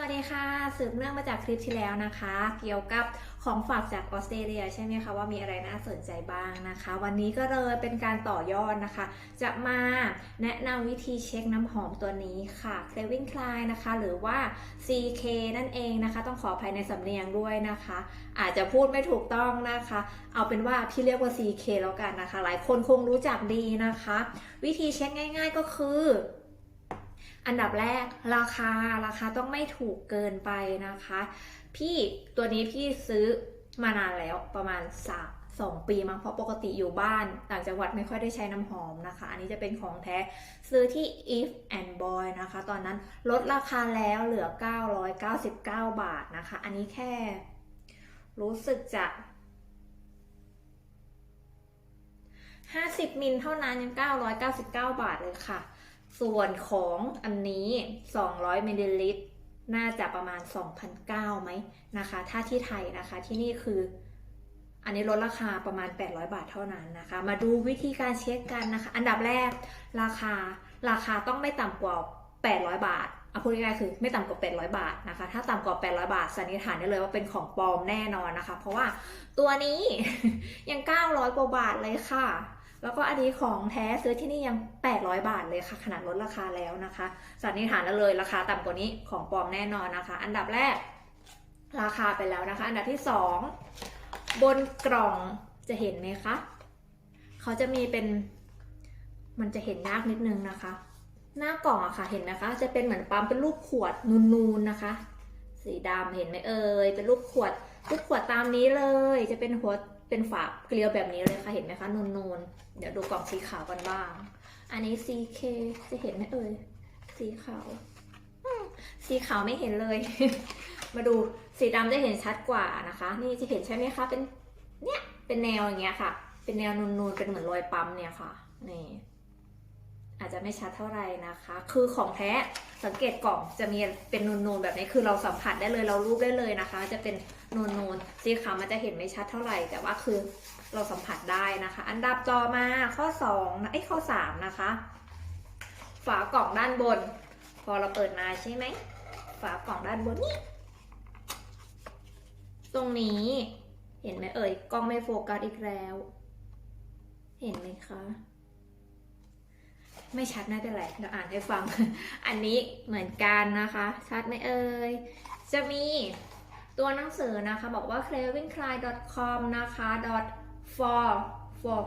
วัสดีค่ะ สืบเนื่องมาจากคลิปที่แล้วนะคะ เกี่ยวกับของฝากจากออสเตรเลียใช่ไหมคะว่ามีอะไรน่าสนใจบ้างนะคะ วันนี้ก็เลยเป็นการต่อยอดนะคะ จะมาแนะนำวิธีเช็คน้ำหอมตัวนี้ค่ะ c r a v i n g Klein นะคะ หรือว่า CK นั่นเองนะคะ ต้องขออภัยในสำเนียงด้วยนะคะ อาจจะพูดไม่ถูกต้องนะคะ เอาเป็นว่าพี่เรียกว่า CK แล้วกันนะคะ หลายคนคงรู้จักดีนะคะ วิธีเช็คง่าย ๆ ก็คือ อันดับแรกราคาราคาต้องไม่ถูกเกินไปนะคะ พี่ตัวนี้พี่ซื้อมานานแล้วประมาณสามสองปีมั้งเพราะปกติอยู่บ้านต่างจังหวัดไม่ค่อยได้ใช้น้ำหอมนะคะ อันนี้จะเป็นของแท้ซื้อที่ if and boy นะคะ ตอนนั้นลดราคาแล้วเหลือ 999 บาทนะคะ อันนี้แค่ รู้สึกจะ50มิลเท่านั้นยัง999 บาทเลยค่ะ ส่วนของอันนี้ 200มิลลิลิตร น่าจะประมาณ 2,009ไหมนะคะ ถ้าที่ไทยนะคะ ที่นี่คือ อันนี้ลดราคาประมาณ 800 บาทเท่านั้นนะคะ มาดูวิธีการเช็คกันนะคะ อันดับแรกราคา ราคาต้องไม่ต่ำกว่า 800 บาทเอาพูดง่ายๆคือไม่ต่ำกว่า 800 บาทนะคะ ถ้าต่ำกว่า 800 บาทสันนิษฐานได้เลยว่าเป็นของปลอมแน่นอนนะคะ เพราะว่าตัวนี้ยัง 900 กว่าบาทเลยค่ะ แล้วก็อันนี้ของแท้ซื้อที่นี่ยัง 800 บาทเลยค่ะ ขนาดลดราคาแล้วนะคะ สันนิษฐานได้เลยราคาต่ำกว่านี้ของปลอมแน่นอนนะคะ อันดับแรกราคาไปแล้วนะคะ อันดับที่สองบนกล่องจะเห็นไหมคะเขาจะมีเป็นมันจะเห็นยากนิดนึงนะคะ หน้ากล่องอะค่ะเห็นไหมคะจะเป็นเหมือนปั๊มเป็นรูปขวดนูนๆนะคะ สีดำเห็นไหมเอ่ยเป็นรูปขวดรูปขวดตามนี้เลย จะเป็นหัว เป็นฝาเกลียวแบบนี้เลยค่ะ เห็นไหมคะนูนๆ เดี๋ยวดูกล่องสีขาวกันบ้าง อันนี้ CK จะเห็นไหมเอ่ย สีขาว สีขาวไม่เห็นเลย มาดูสีดำจะเห็นชัดกว่านะคะ นี่จะเห็นใช่ไหมคะ เป็น เนี่ย เป็นแนวอย่างเงี้ยค่ะ เป็นแนวนูนๆ เป็นเหมือนรอยปั๊มเนี่ยค่ะ นี่ อาจจะไม่ชัดเท่าไหร่นะคะ คือของแท้สังเกตกล่องจะมีเป็นนูนๆแบบนี้คือเราสัมผัสได้เลยเรารูปได้เลยนะคะ จะเป็นนูนๆสีขาวมันจะเห็นไม่ชัดเท่าไหร่ แต่ว่าคือเราสัมผัสได้นะคะ อันดับต่อมาข้อ2นะไอ้ข้อ 3 นะคะ ฝากล่องด้านบน พอเราเปิดมาใช่ไหมฝากล่องด้านบนนี่ตรงนี้เห็นไหมเอ่ยกล้องไม่โฟกัสอีกแล้ว เห็นไหมคะ ไม่ชัดไม่เป็นไรเดี๋ยวอ่านให้ฟัง อันนี้เหมือนกันนะคะ ชัดไหมเอ่ย จะมีตัวหนังสือนะคะ บอกว่า c r a v i n g c l i com นะคะ for for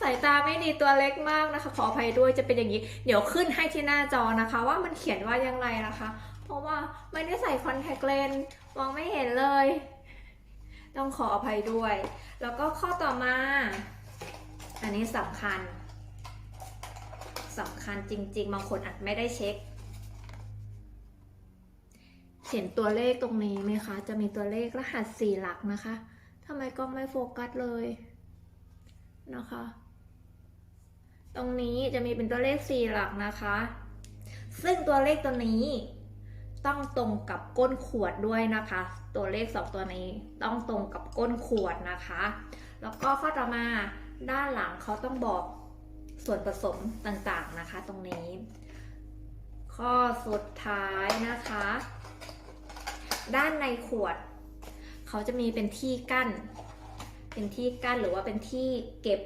สายตาไม่ดีตัวเล็กมากนะคะ ขออภัยด้วยจะเป็นอย่างนี้ เดี๋ยวขึ้นให้ที่หน้าจอนะคะ ว่ามันเขียนว่ายังไงนะคะ เพราะว่าไม่ได้ใส่คอนแทคเลนส์มองไม่เห็นเลย ต้องขออภัยด้วย แล้วก็ข้อต่อมา อันนี้สำคัญ สำคัญจริง ๆ บางคนอาจไม่ได้เช็ค เห็นตัวเลขตรงนี้ไหมคะ จะมีตัวเลขรหัสสี่หลักนะคะทำไมก็ไม่โฟกัสเลยนะคะ ตรงนี้จะมีเป็นตัวเลขสี่หลักนะคะ ซึ่งตัวเลขตัวนี้ต้องตรงกับก้นขวดด้วยนะคะ ตัวเลขสองตัวนี้ต้องตรงกับก้นขวดนะคะ แล้วก็ข้อต่อมาด้านหลังเขาต้องบอก ส่วนผสมต่างๆนะคะตรงนี้ ข้อสุดท้ายนะคะ ด้านในขวด เขาจะมีเป็นที่กั้น เป็นที่กั้นหรือว่าเป็นที่เก็บ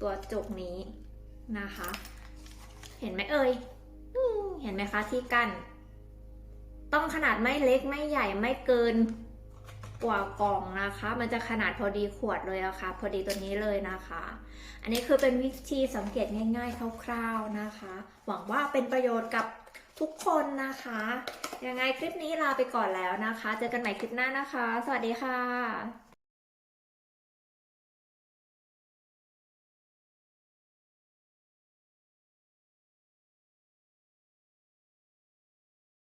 ตัวจุกนี้นะคะ เห็นไหมเอ่ยเห็นไหมคะที่กั้น ต้องขนาดไม่เล็กไม่ใหญ่ไม่เกิน กว่ากล่องนะคะ มันจะขนาดพอดีขวดเลยอะค่ะ พอดีตัวนี้เลยนะคะ อันนี้คือเป็นวิธีสังเกตง่ายๆคร่าวๆนะคะ หวังว่าเป็นประโยชน์กับทุกคนนะคะ ยังไงคลิปนี้ลาไปก่อนแล้วนะคะ เจอกันใหม่คลิปหน้านะคะ สวัสดีค่ะ